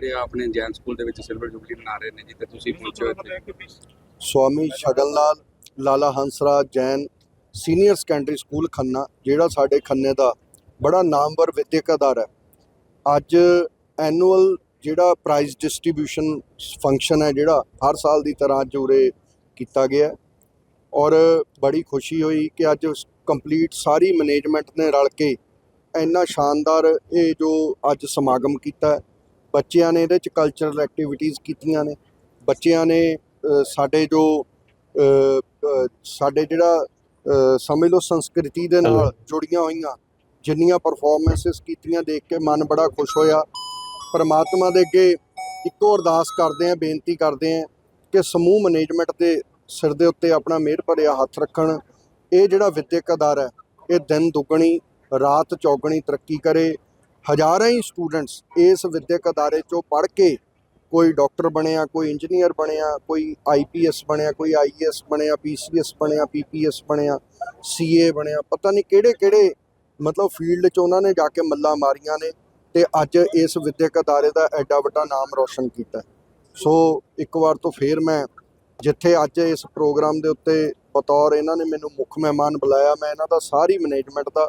ਜਿਹੜੇ ਆਪਣੇ ਜੈਨ ਸਕੂਲ ਦੇ ਵਿੱਚ ਸਿਲਵਰ ਜੁਬਲੀ ਮਨਾ ਰਹੇ ਨੇ ਜੀ ਤੇ ਤੁਸੀਂ ਪਹੁੰਚੇ ਹੋ ਇੱਥੇ Swami Shagan Lal Lala Hansraj Jain senior secondary school Khanna ਜਿਹੜਾ ਸਾਡੇ ਖੰਨੇ ਦਾ ਬੜਾ ਨਾਮਵਰ ਵਿਦਿਅਕ ਅਦਾਰਾ ਹੈ ਅੱਜ ਐਨੂਅਲ ਜਿਹੜਾ ਪ੍ਰਾਈਜ਼ ਡਿਸਟ੍ਰੀਬਿਊਸ਼ਨ ਫੰਕਸ਼ਨ ਹੈ ਜਿਹੜਾ ਹਰ ਸਾਲ ਦੀ ਤਰ੍ਹਾਂ ਅੱਜ ਉਰੇ ਕੀਤਾ ਗਿਆ। ਔਰ ਬੜੀ ਖੁਸ਼ੀ ਹੋਈ ਕਿ ਅੱਜ ਕੰਪਲੀਟ ਸਾਰੀ ਮੈਨੇਜਮੈਂਟ ਨੇ ਰਲ ਕੇ ਇੰਨਾ ਸ਼ਾਨਦਾਰ ਇਹ ਜੋ ਅੱਜ ਸਮਾਗਮ ਕੀਤਾ ਹੈ। ਬੱਚਿਆਂ ਨੇ ਇਹਦੇ ਚ ਕਲਚਰਲ ਐਕਟੀਵਿਟੀਜ਼ ਕੀਤੀਆਂ ਨੇ। ਬੱਚਿਆਂ ਨੇ ਸਾਡੇ ਜੋ ਸਾਡੇ ਜਿਹੜਾ ਸਮਝ ਲਓ ਸੰਸਕ੍ਰਿਤੀ ਦੇ ਨਾਲ ਜੁੜੀਆਂ ਹੋਈਆਂ ਜਿੰਨੀਆਂ ਪਰਫਾਰਮੈਂਸਸ ਕੀਤੀਆਂ ਦੇਖ ਕੇ ਮਨ ਬੜਾ ਖੁਸ਼ ਹੋਇਆ। ਪਰਮਾਤਮਾ ਦੇ ਅੱਗੇ ਇੱਕੋ ਅਰਦਾਸ ਕਰਦੇ ਆਂ ਬੇਨਤੀ ਕਰਦੇ ਆਂ ਕਿ ਸਮੂਹ ਮੈਨੇਜਮੈਂਟ ਦੇ ਸਿਰ ਦੇ ਉੱਤੇ ਆਪਣਾ ਮਿਹਰ ਭਰਿਆ ਹੱਥ ਰੱਖਣ। ਇਹ ਜਿਹੜਾ ਵਿਦਿਅਕ ਅਦਾਰਾ ਹੈ ਇਹ ਦਿਨ ਦੁੱਗਣੀ ਰਾਤ ਚੌਗਣੀ ਤਰੱਕੀ ਕਰੇ। ਹਜ਼ਾਰਾਂ ਹੀ ਸਟੂਡੈਂਟਸ ਇਸ ਵਿਦਿਅਕ ਅਦਾਰੇ ਚੋਂ ਪੜ੍ਹ ਕੇ ਕੋਈ ਡਾਕਟਰ ਬਣਿਆ, ਕੋਈ ਇੰਜੀਨੀਅਰ ਬਣਿਆ, ਕੋਈ ਆਈਪੀਐਸ ਬਣਿਆ, ਕੋਈ ਆਈਏਐਸ ਬਣਿਆ ਪੀਸੀਐਸ ਬਣਿਆ ਪੀਪੀਐਸ ਬਣਿਆ ਸੀਏ ਬਣਿਆ, ਪਤਾ ਨਹੀਂ ਕਿਹੜੇ ਕਿਹੜੇ ਮਤਲਬ ਫੀਲਡ 'ਚ ਉਹਨਾਂ ਨੇ ਜਾ ਕੇ ਮੱਲਾਂ ਮਾਰੀਆਂ ਨੇ ਤੇ ਅੱਜ ਇਸ ਵਿਦਿਅਕ ਅਦਾਰੇ ਦਾ ਐਡਾ ਵੱਡਾ ਨਾਮ ਰੌਸ਼ਨ ਕੀਤਾ ਸੋ ਇੱਕ ਵਾਰ ਤੋਂ ਫੇਰ ਮੈਂ ਜਿੱਥੇ ਅੱਜ ਇਸ ਪ੍ਰੋਗਰਾਮ ਦੇ ਉੱਤੇ ਬਤੌਰ ਇਹਨਾਂ ਨੇ ਮੈਨੂੰ ਮੁੱਖ ਮਹਿਮਾਨ ਬੁਲਾਇਆ, ਮੈਂ ਇਹਨਾਂ ਦਾ ਸਾਰੀ ਮੈਨੇਜਮੈਂਟ ਦਾ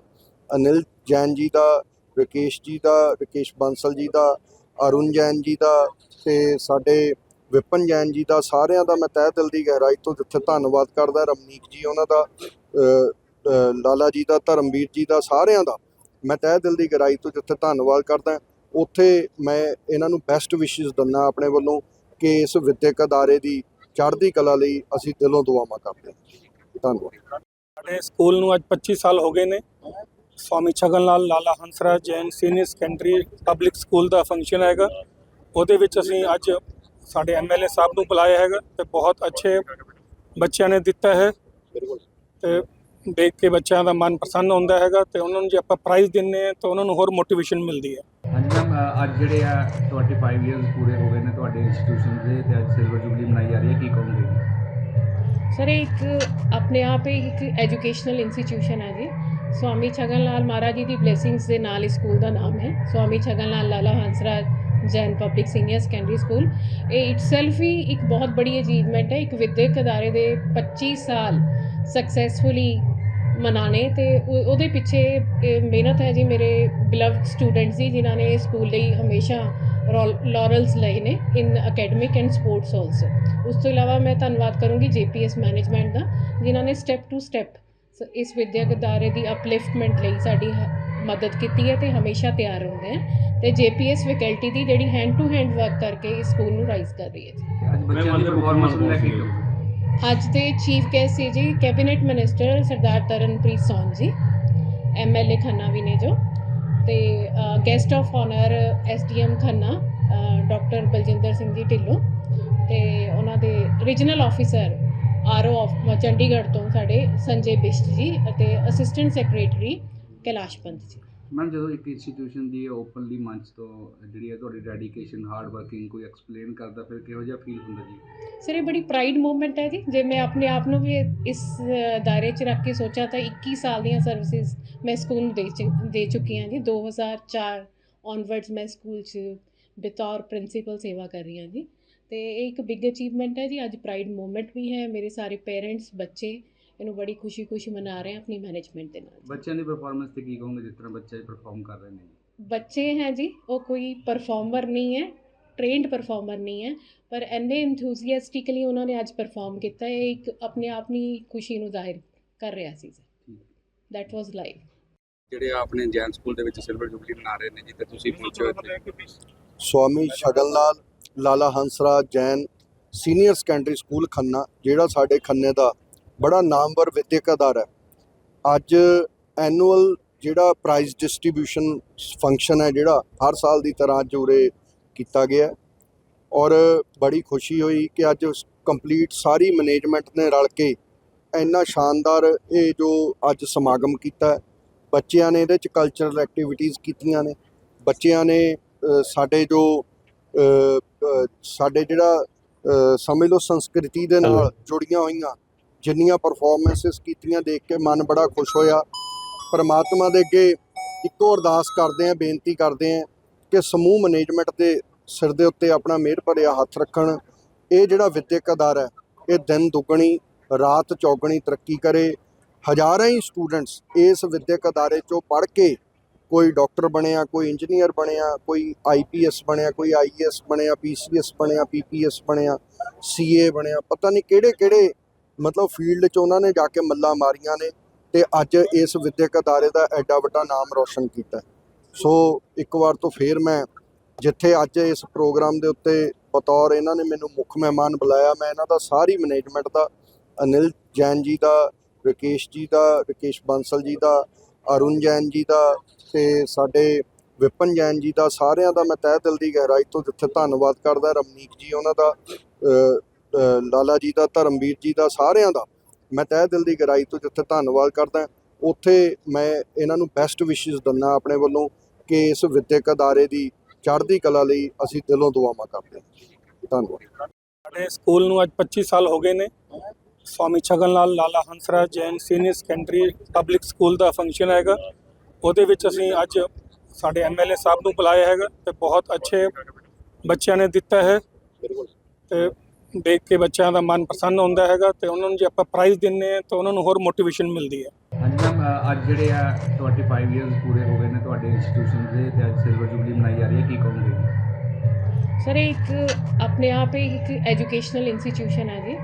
ਅਨਿਲ ਜੈਨ ਜੀ ਦਾ ਰਕੇਸ਼ ਜੀ ਦਾ, ਰਕੇਸ਼ ਬਾਂਸਲ ਜੀ ਦਾ, ਅਰੁਣ ਜੈਨ ਜੀ ਦਾ ਤੇ ਸਾਡੇ ਵਿਪਨ ਜੈਨ ਜੀ ਦਾ ਸਾਰਿਆਂ ਦਾ ਮੈਂ ਤਹਿ ਦਿਲ ਦੀ ਗਹਿਰਾਈ ਤੋਂ ਜਿੱਥੇ ਧੰਨਵਾਦ ਕਰਦਾ, ਰਮਨੀਕ ਜੀ ਉਹਨਾਂ ਦਾ ਲਾਲਾ ਜੀ ਦਾ, ਧਰਮਵੀਰ ਜੀ ਦਾ, ਸਾਰਿਆਂ ਦਾ ਮੈਂ ਤਹਿ ਦਿਲ ਦੀ ਗਹਿਰਾਈ ਤੋਂ ਜਿੱਥੇ ਧੰਨਵਾਦ ਕਰਦਾ, ਉੱਥੇ ਮੈਂ ਇਹਨਾਂ ਨੂੰ ਬੈਸਟ ਵਿਸ਼ੇਸ ਦਿੰਦਾ ਆਪਣੇ ਵੱਲੋਂ ਕਿ ਇਸ ਵਿਦਿਅਕ ਅਦਾਰੇ ਦੀ ਚੜ੍ਹਦੀ ਕਲਾ ਲਈ ਅਸੀਂ ਦਿਲੋਂ ਦੁਆਵਾਂ ਕਰਦੇ ਹਾਂ। ਧੰਨਵਾਦ। ਸਾਡੇ ਸਕੂਲ ਨੂੰ ਅੱਜ 25 ਸਾਲ ਹੋ ਗਏ ਨੇ। Swami Chhagan Lal Lala Hansraj Jain senior secondary public school ਦਾ ਫੰਕਸ਼ਨ ਹੈਗਾ। ਉਹਦੇ ਵਿੱਚ ਅਸੀਂ ਅੱਜ ਸਾਡੇ ਐਮਐਲਏ ਸਾਹਿਬ ਨੂੰ ਬੁਲਾਇਆ ਹੈਗਾ ਤੇ ਬਹੁਤ ਅੱਛੇ ਬੱਚਿਆਂ ਨੇ ਦਿੱਤਾ ਹੈ ਤੇ ਦੇਖ ਕੇ ਬੱਚਿਆਂ ਦਾ ਮਨ ਪ੍ਰਸੰਨ ਹੁੰਦਾ ਹੈਗਾ ਤੇ ਉਹਨਾਂ ਨੂੰ ਜੇ ਆਪਾਂ ਪ੍ਰਾਈਜ਼ ਦਿੰਨੇ ਆ ਤਾਂ ਉਹਨਾਂ ਨੂੰ ਹੋਰ ਮੋਟੀਵੇਸ਼ਨ ਮਿਲਦੀ ਹੈ। ਹਾਂਜੀ ਮੈਮ ਅੱਜ ਜਿਹੜੇ ਆ 25 ਇਅਰਸ ਪੂਰੇ ਹੋ ਗਏ ਨੇ ਤੁਹਾਡੇ ਇੰਸਟੀਟਿਊਸ਼ਨ ਦੇ ਤੇ ਅੱਜ ਸਿਲਵਰ ਜੁਬਲੀ ਮਨਾਈ ਜਾ ਰਹੀ ਹੈ ਕੀ ਕਹੋਗੇ? ਸਰ ਇੱਕ ਆਪਣੇ ਆਪ ਹੀ ਇੱਕ ਐਜੂਕੇਸ਼ਨਲ ਇੰਸਟੀਟਿਊਸ਼ਨ ਹੈ ਜੀ। ਸਵਾਮੀ ਛਗਨ ਲਾਲ ਮਹਾਰਾਜ ਜੀ ਦੀ ਬਲੇਸਿੰਗਸ ਦੇ ਨਾਲ ਇਸ ਸਕੂਲ ਦਾ ਨਾਮ ਹੈ। Swami Chhagan Lal Lala Hansraj Jain public senior secondary school ਇਹ ਇਟਸੈਲਫ ਹੀ ਇੱਕ ਬਹੁਤ ਬੜੀ ਅਚੀਵਮੈਂਟ ਹੈ। ਇੱਕ ਵਿਦਿਅਕ ਅਦਾਰੇ ਦੇ 25 ਸਾਲ ਸਕਸੈਸਫੁਲੀ ਮਨਾਣੇ ਤੇ ਉਹ- ਉਹਦੇ ਪਿੱਛੇ ਇਹ ਮਿਹਨਤ ਹੈ ਜੀ ਮੇਰੇ ਬਿਲਵਡ ਸਟੂਡੈਂਟਸ ਦੀ, ਜਿਨ੍ਹਾਂ ਨੇ ਸਕੂਲ ਲਈ ਹਮੇਸ਼ਾ ਲਾਰਲਸ ਲਏ ਨੇ in academic and sports also ਉਸ ਤੋਂ ਇਲਾਵਾ ਮੈਂ ਧੰਨਵਾਦ ਕਰੂੰਗੀ ਜੀਪੀਐਸ ਮੈਨੇਜਮੈਂਟ ਦਾ, ਜਿਨ੍ਹਾਂ ਨੇ ਸਟੈਪ ਟੂ ਸਟੈਪ ਇਸ ਵਿਦਿਅਕ ਅਦਾਰੇ ਦੀ ਅਪਲਿਫਟਮੈਂਟ ਲਈ ਸਾਡੀ ਮਦਦ ਕੀਤੀ ਹੈ ਤੇ ਹਮੇਸ਼ਾ ਤਿਆਰ ਰਹਿੰਦੇ ਹੈ ਤੇ ਜੀਪੀਐਸ ਫੈਕਲਟੀ ਦੀ ਜਿਹੜੀ ਹੈਂਡ ਟੂ ਹੈਂਡ ਵਰਕ ਕਰਕੇ ਇਸ ਸਕੂਲ ਨੂੰ ਰਾਈਜ਼ ਕਰ ਰਹੀ ਹੈ ਜੀ। ਤੇ ਅੱਜ ਬੱਚਿਆਂ ਦੀ ਪਰਫਾਰਮੈਂਸ ਨੂੰ ਲੈ ਕੇ ਕੀ ਕਹੋਗੇ? ਅੱਜ ਦੇ ਚੀਫ ਗੈਸਟ ਸੀ ਜੀ cabinet minister Sardar Tarunpreet Sond ji MLA Khanna ਵੀ ਨੇ ਜੋ ਤੇ guest of honour SDM Khanna doctor Baljinder Singh ji Dhillon ਤੇ ਉਹਨਾਂ ਦੇ regional officer RO of Chandigarh ਤੋਂ ਸਾਡੇ ਸੰਜੇ ਬਿਸ਼ਟ ਜੀ ਅਤੇ ਅਸਿਸਟੈਂਟ ਸੈਕਟਰੀ ਕੈਲਾਸ਼ ਪੰਤ ਜੀ। ਮੈਮ ਜਦੋਂ ਇੱਕ ਇੰਸਟੀਟਿਊਸ਼ਨ ਦੀ ਓਪਨਲੀ ਮੰਚ ਤੋਂ ਜਿਹੜੀ ਹੈ ਤੁਹਾਡੀ ਡੈਡੀਕੇਸ਼ਨ ਹਾਰਡ ਵਰਕਿੰਗ ਕੋਈ ਐਕਸਪਲੇਨ ਕਰਦਾ ਫਿਰ ਕਿਹੋ ਜਿਹਾ ਫੀਲ ਹੁੰਦਾ ਜੀ? ਸਰ ਇਹ ਬੜੀ ਪ੍ਰਾਈਡ ਮੂਵਮੈਂਟ ਹੈ ਜੀ। ਜੇ ਮੈਂ ਆਪਣੇ ਆਪ ਨੂੰ ਵੀ ਇਸ ਦਾਇਰੇ 'ਚ ਰੱਖ ਕੇ ਸੋਚਿਆ ਤਾਂ 21 ਸਾਲ ਦੀਆਂ ਸਰਵਿਸਿਜ਼ ਮੈਂ ਸਕੂਲ ਨੂੰ ਦੇ ਚੁੱਕੀ ਹਾਂ ਜੀ। 2004 ਔਨਵਰਡਸ ਮੈਂ ਸਕੂਲ 'ਚ ਬਤੌਰ ਪ੍ਰਿੰਸੀਪਲ ਸੇਵਾ ਕਰ ਰਹੀ ਹਾਂ ਜੀ। ਤੇ ਇਹ ਇੱਕ ਬਿਗ ਅਚੀਵਮੈਂਟ ਹੈ ਜੀ। ਅੱਜ ਪ੍ਰਾਈਡ ਮੂਵਮੈਂਟ ਵੀ ਹੈ। ਮੇਰੇ ਸਾਰੇ ਪੇਰੈਂਟਸ ਬੱਚੇ ਇਹਨੂੰ ਬੜੀ ਖੁਸ਼ੀ-ਖੁਸ਼ੀ ਮਨਾ ਰਹੇ ਆ ਆਪਣੀ ਮੈਨੇਜਮੈਂਟ ਦੇ ਨਾਲ। ਬੱਚਿਆਂ ਦੀ ਪਰਫਾਰਮੈਂਸ ਤੇ ਕੀ ਕਹੋਗੇ ਜਿਸ ਤਰ੍ਹਾਂ ਬੱਚੇ ਪਰਫਾਰਮ ਕਰ ਰਹੇ ਨੇ ਜੀ? ਬੱਚੇ ਹੈ ਜੀ ਉਹ ਕੋਈ ਪਰਫਾਰਮਰ ਨਹੀਂ ਹੈ ਟ੍ਰੇਨਡ ਪਰਫਾਰਮਰ ਨਹੀਂ ਹੈ ਪਰ ਐਨੇ ਇੰਥੂਸੀਆਸਟਿਕਲੀ ਉਹਨਾਂ ਨੇ ਅੱਜ ਪਰਫਾਰਮ ਕੀਤਾ। ਇਹ ਇੱਕ ਆਪਣੇ ਆਪ ਦੀ ਖੁਸ਼ੀ ਨੂੰ ਜ਼ਾਹਿਰ ਕਰ ਰਿਹਾ ਸੀ ਠੀਕ ਦੈਟ ਵਾਸ ਲਾਈਵ ਜਿਹੜੇ ਆਪਣੇ ਜੈਨ ਸਕੂਲ ਦੇ ਵਿੱਚ ਸਿਲਵਰ ਜੁਬਲੀ ਮਨਾ ਰਹੇ ਨੇ ਜੀ ਤੇ ਤੁਸੀਂ ਪਹੁੰਚੇ ਹੋ ਇੱਥੇ। Swami Shagan Lal Lala Hansraj Jain senior secondary school Khanna, ਜਿਹੜਾ ਸਾਡੇ ਖੰਨੇ ਦਾ ਬੜਾ ਨਾਮਵਰ ਵਿਦਿਅਕ ਅਦਾਰਾ ਹੈ। ਅੱਜ ਐਨੂਅਲ ਜਿਹੜਾ ਪ੍ਰਾਈਜ਼ ਡਿਸਟ੍ਰੀਬਿਊਸ਼ਨ ਫੰਕਸ਼ਨ ਹੈ, ਜਿਹੜਾ ਹਰ ਸਾਲ ਦੀ ਤਰ੍ਹਾਂ ਅੱਜ ਉਰੇ ਕੀਤਾ ਗਿਆ ਔਰ ਬੜੀ ਖੁਸ਼ੀ ਹੋਈ ਕਿ ਅੱਜ ਕੰਪਲੀਟ ਸਾਰੀ ਮੈਨੇਜਮੈਂਟ ਨੇ ਰਲ ਕੇ ਇੰਨਾ ਸ਼ਾਨਦਾਰ ਇਹ ਜੋ ਅੱਜ ਸਮਾਗਮ ਕੀਤਾ ਬੱਚਿਆਂ ਨੇ ਇਹਦੇ ਚ ਕਲਚਰਲ ਐਕਟੀਵਿਟੀਜ਼ ਕੀਤੀਆਂ ਨੇ, ਬੱਚਿਆਂ ਨੇ ਸਾਡੇ ਜੋ ਸਾਡੇ ਜਿਹੜਾ ਸਮਝ ਲਓ ਸੰਸਕ੍ਰਿਤੀ ਦੇ ਨਾਲ ਜੁੜੀਆਂ ਹੋਈਆਂ ਜਿੰਨੀਆਂ ਪਰਫਾਰਮੈਂਸਸ ਕੀਤੀਆਂ ਦੇਖ ਕੇ ਮਨ ਬੜਾ ਖੁਸ਼ ਹੋਇਆ। ਪਰਮਾਤਮਾ ਦੇ ਅੱਗੇ ਇੱਕੋ ਅਰਦਾਸ ਕਰਦੇ ਆਂ ਬੇਨਤੀ ਕਰਦੇ ਆਂ ਕਿ ਸਮੂਹ ਮੈਨੇਜਮੈਂਟ ਦੇ ਸਿਰ ਦੇ ਉੱਤੇ ਆਪਣਾ ਮਿਹਰ ਭਰਿਆ ਹੱਥ ਰੱਖਣ। ਇਹ ਜਿਹੜਾ ਵਿਦਿਅਕ ਅਦਾਰਾ ਹੈ ਇਹ ਦਿਨ ਦੁੱਗਣੀ ਰਾਤ ਚੌਗਣੀ ਤਰੱਕੀ ਕਰੇ। ਹਜ਼ਾਰਾਂ ਹੀ ਸਟੂਡੈਂਟਸ ਇਸ ਵਿਦਿਅਕ ਅਦਾਰੇ ਚੋਂ ਪੜ੍ਹ ਕੇ ਕੋਈ ਡਾਕਟਰ ਬਣਿਆ, ਕੋਈ ਇੰਜੀਨੀਅਰ ਬਣਿਆ, ਕੋਈ ਆਈਪੀਐਸ ਬਣਿਆ, ਕੋਈ ਆਈਏਐਸ ਬਣਿਆ ਪੀਸੀਐਸ ਬਣਿਆ ਪੀਪੀਐਸ ਬਣਿਆ ਸੀਏ ਬਣਿਆ, ਪਤਾ ਨਹੀਂ ਕਿਹੜੇ ਕਿਹੜੇ ਮਤਲਬ ਫੀਲਡ 'ਚ ਉਹਨਾਂ ਨੇ ਜਾ ਕੇ ਮੱਲਾਂ ਮਾਰੀਆਂ ਨੇ ਤੇ ਅੱਜ ਇਸ ਵਿਦਿਅਕ ਅਦਾਰੇ ਦਾ ਐਡਾ ਵੱਡਾ ਨਾਮ ਰੌਸ਼ਨ ਕੀਤਾ। ਸੋ ਇੱਕ ਵਾਰ ਤੋਂ ਫੇਰ ਮੈਂ ਜਿੱਥੇ ਅੱਜ ਇਸ ਪ੍ਰੋਗਰਾਮ ਦੇ ਉੱਤੇ ਬਤੌਰ ਇਹਨਾਂ ਨੇ ਮੈਨੂੰ ਮੁੱਖ ਮਹਿਮਾਨ ਬੁਲਾਇਆ, ਮੈਂ ਇਹਨਾਂ ਦਾ ਸਾਰੀ ਮੈਨੇਜਮੈਂਟ ਦਾ, ਅਨਿਲ ਜੈਨ ਜੀ ਦਾ, ਰਕੇਸ਼ ਜੀ ਦਾ, ਰਕੇਸ਼ ਬਾਂਸਲ ਜੀ ਦਾ, ਅਰੁਣ ਜੈਨ ਜੀ ਦਾ ਤੇ ਸਾਡੇ ਵਿਪਨ ਜੈਨ ਜੀ ਦਾ ਸਾਰਿਆਂ ਦਾ ਮੈਂ ਤਹਿ ਦਿਲ ਦੀ ਗਹਿਰਾਈ ਤੋਂ ਜਿੱਥੇ ਧੰਨਵਾਦ ਕਰਦਾ, ਰਮਨੀਕ ਜੀ ਉਹਨਾਂ ਦਾ ਲਾਲਾ ਜੀ ਦਾ, ਧਰਮਵੀਰ ਜੀ ਦਾ, ਸਾਰਿਆਂ ਦਾ ਮੈਂ ਤਹਿ ਦਿਲ ਦੀ ਗਹਿਰਾਈ ਤੋਂ ਜਿੱਥੇ ਧੰਨਵਾਦ ਕਰਦਾ। ਉੱਥੇ ਮੈਂ ਇਹਨਾਂ ਨੂੰ ਬੈਸਟ ਵਿਸ਼ੇਸ ਦਿੰਦਾ ਆਪਣੇ ਵੱਲੋਂ ਕਿ ਇਸ ਵਿਦਿਅਕ ਅਦਾਰੇ ਦੀ ਚੜ੍ਹਦੀ ਕਲਾ ਲਈ ਅਸੀਂ ਦਿਲੋਂ ਦੁਆਵਾਂ ਕਰਦੇ ਹਾਂ। ਧੰਨਵਾਦ। ਸਾਡੇ ਸਕੂਲ ਨੂੰ ਅੱਜ 25 ਸਾਲ ਹੋ ਗਏ ਨੇ। Swami Chhagan Lal, Lala Hansraj Jain senior secondary public school ਦਾ ਫੰਕਸ਼ਨ ਹੈਗਾ। ਉਹਦੇ ਵਿੱਚ ਅਸੀਂ ਅੱਜ ਸਾਡੇ ਐਮਐਲਏ ਸਾਹਿਬ ਨੂੰ ਬੁਲਾਇਆ ਹੈਗਾ ਤੇ ਬਹੁਤ ਅੱਛੇ ਬੱਚਿਆਂ ਨੇ ਦਿੱਤਾ ਹੈ। ਤੇ ਦੇਖ ਕੇ ਬੱਚਿਆਂ ਦਾ ਮਨ ਪ੍ਰਸੰਨ ਹੁੰਦਾ ਹੈਗਾ ਤੇ ਉਹਨਾਂ ਨੂੰ ਜੇ ਆਪਾਂ ਪ੍ਰਾਈਜ਼ ਦਿੰਨੇ ਆ ਤਾਂ ਉਹਨਾਂ ਨੂੰ ਹੋਰ ਮੋਟੀਵੇਸ਼ਨ ਮਿਲਦੀ ਹੈ। ਹਾਂਜੀ ਮੈਮ ਅੱਜ ਜਿਹੜੇ ਆ 25 ਇਅਰਸ ਪੂਰੇ ਹੋ ਗਏ ਨੇ ਤੁਹਾਡੇ ਇੰਸਟੀਟਿਊਸ਼ਨ ਦੇ ਤੇ ਅੱਜ ਸਿਲਵਰ ਜੁਬਲੀ ਮਨਾਈ ਜਾ ਰਹੀ ਹੈ ਕੀ ਕਹੋਗੇ? ਸਰ ਇਹ ਇੱਕ ਆਪਣੇ ਆਪ ਹੀ ਇੱਕ ਐਜੂਕੇਸ਼ਨਲ ਇੰਸਟੀਟਿਊਸ਼ਨ ਹੈ ਜੀ।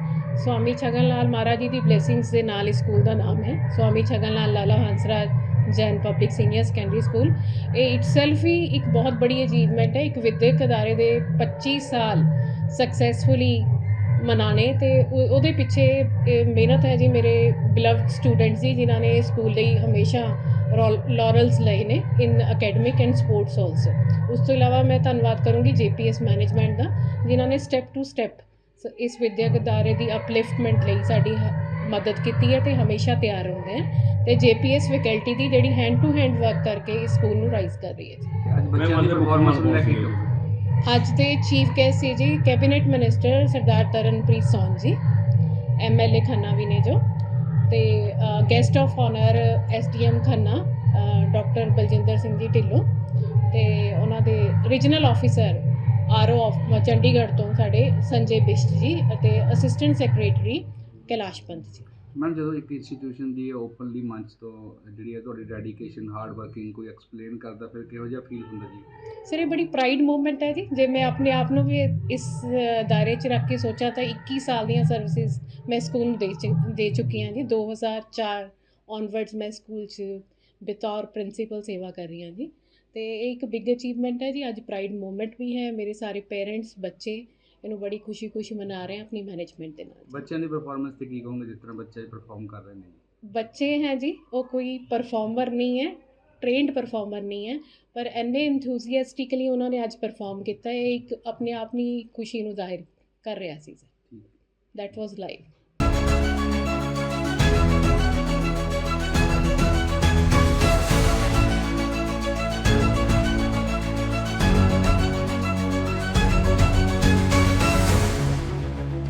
ਸਵਾਮੀ ਛਗਨ ਲਾਲ ਮਹਾਰਾਜ ਜੀ ਦੀ ਬਲੇਸਿੰਗਸ ਦੇ ਨਾਲ ਇਸ ਸਕੂਲ ਦਾ ਨਾਮ ਹੈ। Swami Chhagan Lal Lala Hansraj Jain public senior secondary school ਇਹ ਇਟਸੈਲਫ ਹੀ ਇੱਕ ਬਹੁਤ ਬੜੀ ਅਚੀਵਮੈਂਟ ਹੈ। ਇੱਕ ਵਿਦਿਅਕ ਅਦਾਰੇ ਦੇ 25 ਸਾਲ ਸਕਸੈਸਫੁਲੀ ਮਨਾਣੇ ਤੇ ਉਹ- ਉਹਦੇ ਪਿੱਛੇ ਇਹ ਮਿਹਨਤ ਹੈ ਜੀ ਮੇਰੇ ਬਿਲਵਡ ਸਟੂਡੈਂਟਸ ਦੀ, ਜਿਨ੍ਹਾਂ ਨੇ ਸਕੂਲ ਲਈ ਹਮੇਸ਼ਾ ਲਾਰਲਸ ਲਏ ਨੇ in academic and sports also ਉਸ ਤੋਂ ਇਲਾਵਾ ਮੈਂ ਧੰਨਵਾਦ ਕਰੂੰਗੀ ਜੀਪੀਐਸ ਮੈਨੇਜਮੈਂਟ ਦਾ, ਜਿਨ੍ਹਾਂ ਨੇ ਸਟੈਪ ਟੂ ਸਟੈਪ ਇਸ ਵਿਦਿਅਕ ਅਦਾਰੇ ਦੀ ਅਪਲਿਫਟਮੈਂਟ ਲਈ ਸਾਡੀ ਹ- ਮਦਦ ਕੀਤੀ ਹੈ ਤੇ ਹਮੇਸ਼ਾ ਤਿਆਰ ਰਹਿੰਦੇ ਹੈ ਤੇ ਜੀਪੀਐਸ ਫੈਕਲਟੀ ਦੀ ਜਿਹੜੀ ਹੈਂਡ ਟੂ ਹੈਂਡ ਵਰਕ ਕਰਕੇ ਇਸ ਸਕੂਲ ਨੂੰ ਰਾਈਜ਼ ਕਰ ਰਹੀ ਹੈ ਜੀ। ਤੇ ਅੱਜ ਬੱਚਿਆਂ ਦੀ ਪਰਫਾਰਮੈਂਸ ਨੂੰ ਲੈ ਕੇ ਕੀ ਕਹੋਗੇ ਅੱਜ ਦੇ ਚੀਫ ਗੈਸਟ ਸੀ ਜੀ cabinet minister Sardar Tarunpreet Sond ji MLA Khanna ਵੀ ਨੇ ਜੋ। ਤੇ guest of honour SDM Khanna doctor Baljinder Singh ji Dhillon ਤੇ ਉਹਨਾਂ ਦੇ regional officer RO of Chandigarh ਤੋਂ ਸਾਡੇ ਸੰਜੇ ਬਿਸ਼ਟ ਜੀ ਅਤੇ ਅਸਿਸਟੈਂਟ ਸੈਕਟਰੀ ਕੈਲਾਸ਼ ਪੰਤ ਜੀ ਮੈਮ ਜਦੋਂ ਇੱਕ ਇੰਸਟੀਟਿਊਸ਼ਨ ਦੀ ਓਪਨਲੀ ਮੰਚ ਤੋਂ ਜਿਹੜੀ ਹੈ ਤੁਹਾਡੀ ਡੈਡੀਕੇਸ਼ਨ ਹਾਰਡ ਵਰਕਿੰਗ ਕੋਈ ਐਕਸਪਲੇਨ ਕਰਦਾ ਫਿਰ ਕਿਹੋ ਜਿਹਾ ਫੀਲ ਹੁੰਦਾ ਜੀ? ਸਰ ਇਹ ਬੜੀ ਪ੍ਰਾਈਡ ਮੂਵਮੈਂਟ ਹੈ ਜੀ। ਜੇ ਮੈਂ ਆਪਣੇ ਆਪ ਨੂੰ ਵੀ ਇਸ ਦਾਇਰੇ 'ਚ ਰੱਖ ਕੇ ਸੋਚਾਂ ਤਾਂ 21 ਸਾਲ ਦੀਆਂ ਸਰਵਿਸਿਜ਼ ਮੈਂ ਸਕੂਲ ਨੂੰ ਦੇ ਚੁੱਕੀ ਹਾਂ ਜੀ। 2004 ਔਨਵਰਡਸ ਮੈਂ ਸਕੂਲ 'ਚ ਬਤੌਰ ਪ੍ਰਿੰਸੀਪਲ ਸੇਵਾ ਕਰ ਰਹੀ ਹਾਂ ਜੀ। ਤੇ ਇਹ ਇੱਕ ਬਿਗ ਅਚੀਵਮੈਂਟ ਹੈ ਜੀ। ਅੱਜ ਪ੍ਰਾਈਡ ਮੂਵਮੈਂਟ ਵੀ ਹੈ। ਮੇਰੇ ਸਾਰੇ ਪੇਰੈਂਟਸ ਬੱਚੇ ਇਹਨੂੰ ਬੜੀ ਖੁਸ਼ੀ-ਖੁਸ਼ੀ ਮਨਾ ਰਹੇ ਆ ਆਪਣੀ ਮੈਨੇਜਮੈਂਟ ਦੇ ਨਾਲ। ਬੱਚਿਆਂ ਦੀ ਪਰਫਾਰਮੈਂਸ ਤੇ ਕੀ ਕਹੋਗੇ ਜਿਸ ਤਰ੍ਹਾਂ ਬੱਚੇ ਪਰਫਾਰਮ ਕਰ ਰਹੇ ਨੇ? ਬੱਚੇ ਹੈ ਜੀ ਉਹ ਕੋਈ ਪਰਫਾਰਮਰ ਨਹੀਂ ਹੈ ਟ੍ਰੇਨਡ ਪਰਫਾਰਮਰ ਨਹੀਂ ਹੈ ਪਰ ਐਨੇ ਇੰਥੂਸੀਆਸਟਿਕਲੀ ਉਹਨਾਂ ਨੇ ਅੱਜ ਪਰਫਾਰਮ ਕੀਤਾ ਇਹ ਇੱਕ ਆਪਣੇ ਆਪ ਨੂੰ ਖੁਸ਼ੀ ਨੂੰ ਜ਼ਾਹਿਰ ਕਰ ਰਿਹਾ ਸੀ। ਠੀਕ ਦੈਟ ਵਾਸ ਲਾਈਵ